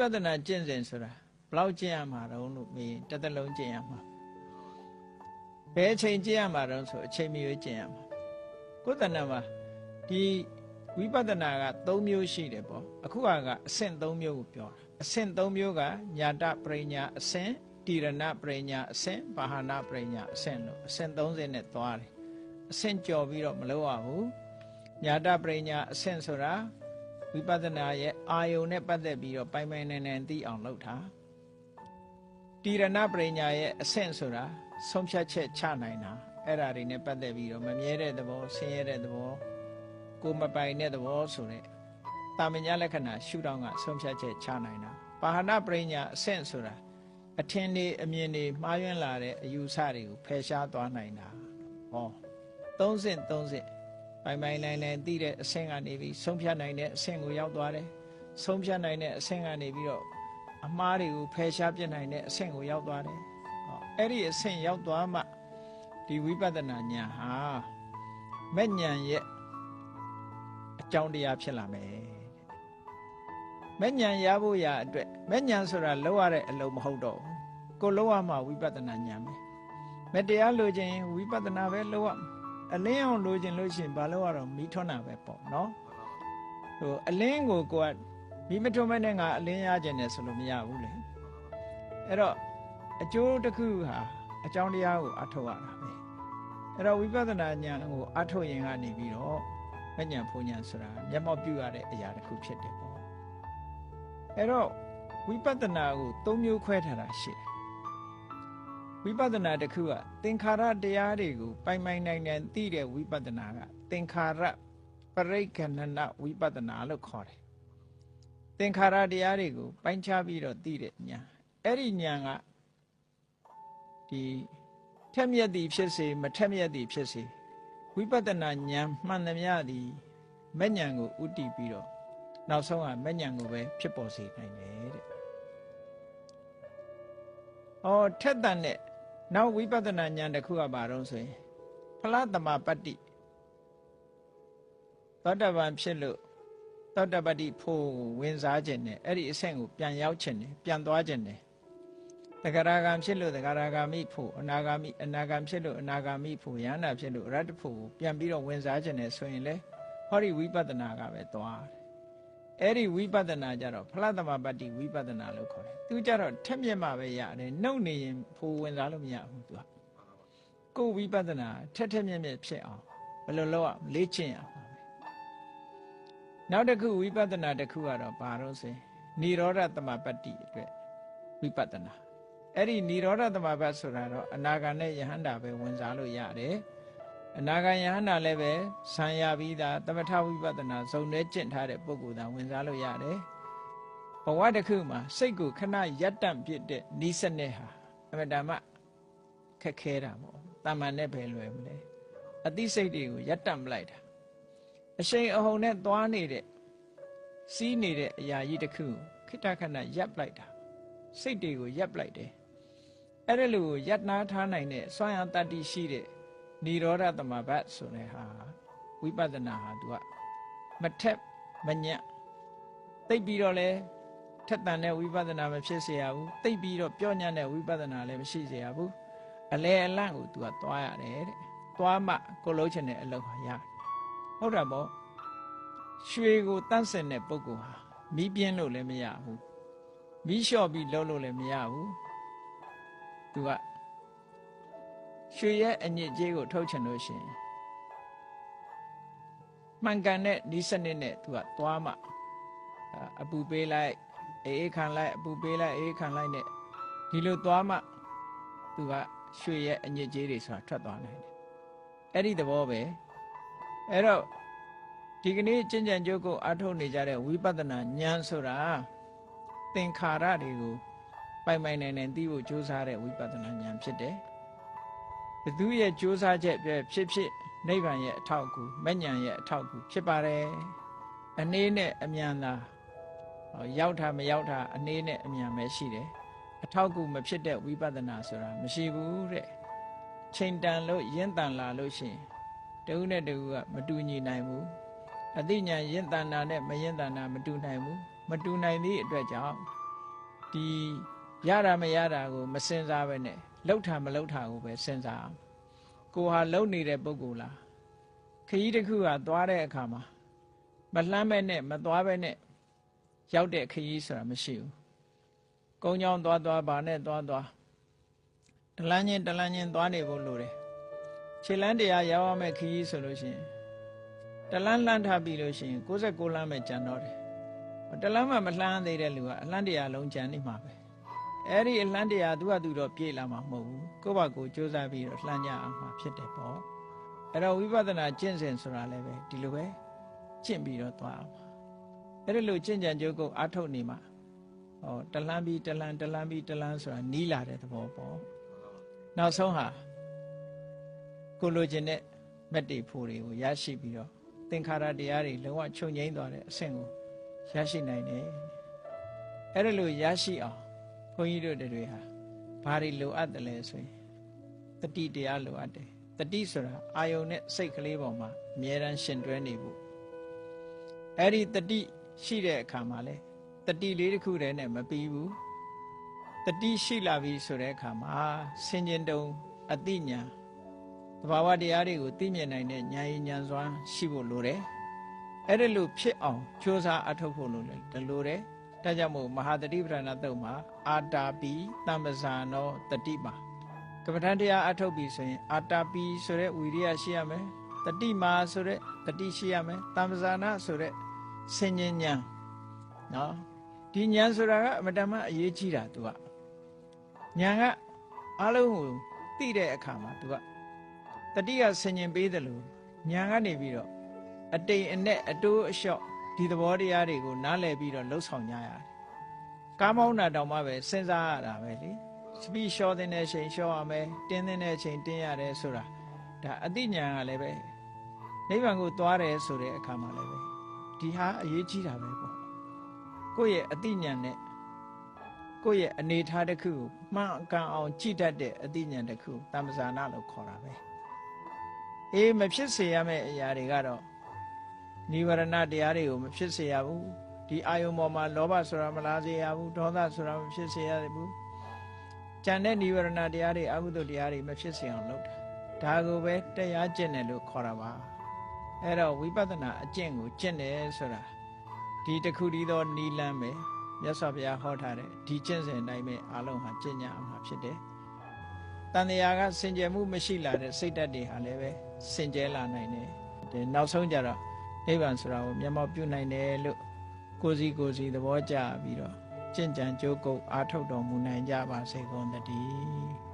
ပဿနာကျင့်စဉ်ဆိုတာဘယ်လောက်ကျင့်ရမှာတုံးလို့မေးရင်တစ်သက်လုံးကျင့်ရမှာဘယ်အချိန်ကျင့်ရမှာတုံးဆိုအချိန်မီရွေးကျင့်ရမှာကိုယ်တဏ္ဍမှာဒီဝိပဿနာက၃မျိုးရှိတယ်ပေါ့အခုကအဆင့်၃မျိုးကိုပြောတာအဆင့်၃မျိုးကညာတပရိညာအဆင့်တိရဏပရိညာအဆင့်ပါဟနာပရိညာအဆင့်လို့အဆင့်30နဲ့သွားတယ်အဆင့်ကျော်ပြီးတော့မလုပ်ရဘူးညာတပရိညာအဆင့်ဆိုတာ ဝိပဿနာရဲ့အာယုံနဲ့ပတ်သက်ပြီးတော့ပိုင်ပိုင်နိုင်နိုင်သိအောင်လုပ်တာတိရဏပရိညာရဲ့အဆင့်ဆိုတာဆုံးဖြတ်ချက်ချနိုင်တာအဲ့ဒါတွေနဲ့ပတ်သက်ပြီးတော့မမြဲတဲ့သဘောဆင်းရဲတဲ့သဘောကိုမပိုင်တဲ့သဘောဆိုတဲ့တာမညာလက္ခဏာရှုထောင့်ကဆုံးဖြတ်ချက်ချနိုင်တာပါဟနာပရိညာအဆင့်ဆိုတာအထင်တွေအမြင်တွေမှားယွင်းလာတဲ့အယူဆတွေကိုဖယ်ရှားသွားနိုင်တာဟောသုံးဆင့်သုံးဆင့် ပိုင်ပိုင်နိုင်နိုင်သိတဲ့အဆင့်ကနေပြီးဆုံးဖြတ်နိုင်တဲ့အဆင့်ကိုရောက်သွားတယ်ဆုံးဖြတ်နိုင်တဲ့အဆင့်ကနေပြီးတော့အမှားတွေကိုဖယ်ရှားပြစ်နိုင်တဲ့အဆင့်ကိုရောက်သွားတယ်ဟောအဲ့ဒီအဆင့်ရောက်သွားမှဒီဝိပဿနာဉာဏ်ဟာမဲ့ဉာဏ်ရဲ့အကြောင်းတရားဖြစ်လာမယ်မဲ့ဉာဏ်ရဖို့ရအတွက်မဲ့ဉာဏ်ဆိုတာလောက်ရတဲ့အလုံးမဟုတ်တော့ဘူးကိုလောက်ရမှာဝိပဿနာဉာဏ်ပဲမဲ့တရားလိုချင်ဝိပဿနာပဲလောက်ရ အလင်းအောင်လိုချင်လို့ရှိရင်ဘာလို့ရတော့မိထွန်းတာပဲပေါ့နော်ဟိုအလင်းကိုကိုကမိမထွန်းမဲ့နဲ့ငါအလင်းရခြင်းနဲ့ဆိုလို့မရဘူးလေအဲ့တော့အကျိုးတစ်ခုဟာအကြောင်းတရားကိုအထောက်ရတာပဲအဲ့တော့ဝိပဿနာဉာဏ်ကိုအထောက်ရင်ကနေပြီးတော့မဉဏ်ဖုန်ဉဏ်ဆိုတာမျက်မှောက်ပြုရတဲ့အရာတစ်ခုဖြစ်တယ်ပေါ့အဲ့တော့ဝိပဿနာကို၃မျိုးခွဲထားတာရှိတယ် ဝိပဿနာတစ်ခုကသင်္ခါရတရားတွေကိုပိုင်ပိုင်နိုင်နိုင်သိတဲ့ဝိပဿနာကသင်္ခါရပရိက္ခဏနဝိပဿနာလို့ခေါ်တယ်သင်္ခါရတရားတွေကိုပိုင်းခြားပြီးတော့သိတဲ့ဉာဏ်အဲ့ဒီဉာဏ်ကဒီထက်မြက်သည်ဖြစ်စေမထက်မြက်သည်ဖြစ်စေဝိပဿနာဉာဏ်မှန်သမျှသည်မဲ့ဉာဏ်ကိုဥတည်ပြီးတော့နောက်ဆုံးကမဲ့ဉာဏ်ကိုပဲဖြစ်ပေါ်စေနိုင်တယ်တဲ့။အော်ထက်တန်တဲ့ နောက်ဝိပဿနာဉာဏ်တစ်ခုကဘာတော့ဆိုရင်ဖလားတမပတ္တိသောတပန်ဖြစ်လို့သောတပတ္တိဖို့ဝင်စားခြင်းနဲ့အဲ့ဒီအဆင့်ကိုပြန်ရောက်ခြင်းနဲ့ပြန်သွားခြင်းနဲ့တဂရဂံဖြစ်လို့တဂရဂမိဖို့အနာဂမိအနာဂံဖြစ်လို့အနာဂမိဖို့ယန္တာဖြစ်လို့ရတ္တဖို့ပြန်ပြီးတော့ဝင်စားခြင်းနဲ့ဆိုရင်လေဟောဒီဝိပဿနာကပဲသွားတယ် အဲ့ဒီဝိပဿနာကြတော့ဖလားတမပတ္တိဝိပဿနာလို့ခေါ်တယ်သူကြတော့ထက်မြက်မှပဲရတယ်နှုတ်နေရင်ဖို့ဝင်စားလို့မရဘူးသူကကိုယ်ဝိပဿနာထက်ထက်မြက်မြက်ဖြစ်အောင်ဘယ်လိုလုပ်ရလေ့ကျင့်ရမှာပဲနောက်တစ်ခုဝိပဿနာတစ်ခုကတော့ဘာလို့ဆိုရင်និရောဓတမပတ္တိအတွက်ဝိပဿနာအဲ့ဒီនិရောဓတမပတ်ဆိုတာတော့အနာဂါနဲ့ယဟန္တာပဲဝင်စားလို့ရတယ် အနာဂါယဟန္တာလည်းပဲဆံရပြီးသားတမထဝိပဿနာဇုံနဲ့ကျင့်ထားတဲ့ပုဂ္ဂိုလ်သာဝင်စားလို့ရတယ်ဘဝတစ်ခုမှာစိတ်ကိုခဏရပ်တန့်ပြစ်တဲ့ဤစနစ်ဟာအမတမခက်ခဲတာပေါ့တာမန်နဲ့ပဲလွယ်မလဲအသိစိတ်တွေကိုရပ်တန့်ပလိုက်တာအရှိန်အဟုန်နဲ့သွားနေတဲ့စီးနေတဲ့အရာကြီးတစ်ခုခိတခဏရပ်ပလိုက်တာစိတ်တွေကိုရပ်ပလိုက်တယ်အဲ့ဒါလိုရပ်နာထားနိုင်တဲ့စွမ်းအားတတ္တိရှိတဲ့ និရောဓသမဘတ်ဆိုတဲ့ဟာဝိပဿနာဟာသူကမထက်မညံ့သိပ်ပြီးတော့လဲထက်တန်တဲ့ဝိပဿနာမဖြစ်เสียရဘူးသိပ်ပြီးတော့ပြောညံ့တဲ့ဝိပဿနာလည်းမရှိเสียရဘူးအလဲအလန့်ကိုသူကသွားရတယ်တဲ့သွားမှကိုလုံးချင်တဲ့အလုပ်ဟာရဟုတ်တာပေါ့ရွှေကိုတန့်စင်တဲ့ပုဂ္ဂိုလ်ဟာမီးပြင်းလို့လည်းမရဘူးမီးလျှော့ပြီးလှုပ်လို့လည်းမရဘူးသူက ရွှေရဲ့အညစ်အကြေးကိုထုတ်ချင်လို့ရှိရင်မှန်ကန်တဲ့ဒီစနစ်နဲ့သူကသွားမှအပူပေးလိုက်အေးခံလိုက်အပူပေးလိုက်အေးခံလိုက်နဲ့ဒီလိုသွားမှသူကရွှေရဲ့အညစ်အကြေးတွေဆိုတာထွက်သွားနိုင်တယ်အဲ့ဒီသဘောပဲအဲ့တော့ဒီကနေ့ကျင့်ကြံကြိုးကိုအထုတ်နေကြတဲ့ဝိပဿနာဉာဏ်ဆိုတာသင်္ခါရတွေကိုပိုင်ပိုင်နိုင်နိုင်သိဖို့ကြိုးစားတဲ့ဝိပဿနာဉာဏ်ဖြစ်တယ် ဘသူရဲ့ကြိုးစားချက်ပဲဖြစ်ဖြစ်နိဗ္ဗာန်ရဲ့အထောက်အကူမဉဏ်ရဲ့အထောက်အကူဖြစ်ပါတယ်အနေနဲ့အမြန်သာရောက်တာမရောက်တာအနေနဲ့အမြန်ပဲရှိတယ်အထောက်အကူမဖြစ်တဲ့ဝိပဿနာဆိုတာမရှိဘူးတဲ့ချိန်တန်လို့ရင့်တန်လာလို့ရှိရင်တဦးနဲ့တဦးကမတူညီနိုင်ဘူးအသိဉာဏ်ရင့်တန်တာနဲ့မရင့်တန်တာမတူနိုင်ဘူးမတူနိုင်သည့်အတွက်ကြောင့်ဒီရတာမရတာကို မစင်စားပဲနဲ့ လှုပ်တာမလှုပ်တာကိုပဲစဉ်းစားအောင်ကိုဟာလှုပ်နေတဲ့ပုဂ္ဂိုလ်လားခရီးတစ်ခုကသွားတဲ့အခါမှာမလှမ်းမဲ့နဲ့မသွားပဲနဲ့ရောက်တဲ့ခရီးဆိုတာမရှိဘူးကုန်းချောင်းသွားသွားဘာနဲ့သွားသွားတလန်းချင်းတလန်းချင်းသွားနေဖို့လိုတယ်ခြေလန်းတရားရောက်ရမယ့်ခရီးဆိုလို့ရှိရင်တလန်းလှမ်းထားပြီလို့ရှိရင်69လမ်းပဲကျန်တော့တယ်တလန်းမှမလှမ်းသေးတဲ့လူကအလှမ်းတရားလုံးကျန်နေမှာပဲ အဲ့ဒီအလှမ်းတရားသူကသူတော့ပြေးလာမှာမဟုတ်ဘူးကိုယ့်ဘာကိုယ်စူးစမ်းပြီးတော့လှမ်းကြအောင်မှာဖြစ်တယ်ပေါ့အဲ့တော့ဝိပဿနာကျင့်စဉ်ဆိုတာလည်းပဲဒီလိုပဲကျင့်ပြီးတော့သွားအောင်အဲ့ဒီလိုကျင့်ကြံကြိုးကိုအားထုတ်နေမှာဟောတလန်းပြီးတလန်းတလန်းပြီးတလန်းဆိုတာနီးလာတဲ့သဘောပေါ့နောက်ဆုံးဟာကိုလိုချင်တဲ့မက်တေဖို့တွေကိုရရှိပြီးတော့သင်္ခါရတရားတွေလုံးဝချုပ်ငိမ့်သွားတဲ့အဆင့်ကိုရရှိနိုင်တယ်အဲ့ဒါလိုရရှိအောင် ဘုန်းကြီးတို့တွေဟာဘာတွေလိုအပ်တယ်လဲဆိုရင်တတိတရားလိုအပ်တယ်တတိဆိုတာအာယုန်နဲ့စိတ်ကလေးပေါ်မှာအမြဲတမ်းရှင်တွဲနေဖို့အဲ့ဒီတတိရှိတဲ့အခါမှာလဲတတိလေးတစ်ခုတည်းနဲ့မပြီးဘူးတတိရှိလာပြီဆိုတဲ့အခါမှာဆင်ញင်တုံအတိညာသဘာဝတရားတွေကိုသိမြင်နိုင်တဲ့ဉာဏ်ရည်ဉာဏ်စွမ်းရှိဖို့လိုတယ်အဲ့ဒါလို့ဖြစ်အောင်ကြိုးစားအထောက်ဖို့လိုတယ်တလိုတယ် ဒါကြောင့်မို့မဟာတတိပဋ္ဌာနာတုတ်မှာအာတာပိတမ္ပဇာနောတတိပါကမ္မထန်တရားအထုတ်ပြီဆိုရင်အာတာပိဆိုတဲ့ဝီရိယရှိရမယ်တတိမာဆိုတဲ့တတိရှိရမယ်တမ္ပဇာနာဆိုတဲ့ဆင်ញဉဉဏ်နော်ဒီဉာဏ်ဆိုတာကအမတမအရေးကြီးတာ तू ကဉာဏ်ကအလုံးကိုသိတဲ့အခါမှာ तू ကတတိကဆင်ញင်ပေးတယ်လို့ဉာဏ်ကနေပြီးတော့အတိမ်အနဲ့အတိုးအလျှော့ ဒီသဘောတရားတွေကိုနားလည်ပြီးတော့လှုပ်ဆောင်ကြရတယ်ကားမောင်းတာတောင်မှပဲစဉ်းစားရတာပဲလေစပီလျှောတဲ့ချိန်လျှောရမယ်တင်းတဲ့ချိန်တင်းရတယ်ဆိုတာဒါအသိဉာဏ်ကလည်းပဲနိဗ္ဗာန်ကိုသွားတယ်ဆိုတဲ့အခါမှာလည်းပဲဒီဟာအရေးကြီးတာပဲပေါ့ကိုယ့်ရဲ့အသိဉာဏ်နဲ့ကိုယ့်ရဲ့အနေထားတစ်ခုကိုမှန်ကန်အောင်ကြည့်တတ်တဲ့အသိဉာဏ်တစ်ခုတမ္ပဇာနာလို့ခေါ်တာပဲအေးမဖြစ်စေရမယ့်အရာတွေကတော့ နိဝရဏတရားတွေကိုမဖြစ်စေရဘူးဒီအာယုံပေါ်မှာလောဘဆိုတာမလားစေရဘူးဒေါသဆိုတာမဖြစ်စေရဘူးကြံတဲ့နိဝရဏတရားတွေအကုသိုလ်တရားတွေမဖြစ်စေအောင်လုပ်တာဒါကိုပဲတရားကျင့်တယ်လို့ခေါ်တာပါအဲ့တော့ဝိပဿနာအကျင့်ကိုကျင့်တယ်ဆိုတာဒီတစ်ခုတည်းသောနီလန်းပဲမြတ်စွာဘုရားဟောထားတဲ့ဒီကျင့်စဉ်အတိုင်းပဲအလုံးဟာကျင့်ကြအမှာဖြစ်တယ်တန်တရားကစင်ကြယ်မှုမရှိလာတဲ့စိတ်ဓာတ်တွေဟာလည်းပဲစင်ကြယ်လာနိုင်တယ်ဒီနောက်ဆုံးကြတော့ နိဗ္ဗာန်ဆိုတာကိုမျက်မှောက်ပြုနိုင်တယ်လို့ကိုစီကိုစီသဘောကျပြီးတော့ကျင့်ကြံကြိုးကုပ်အားထုတ်တော်မူနိုင်ကြပါစေကုန်သတည်း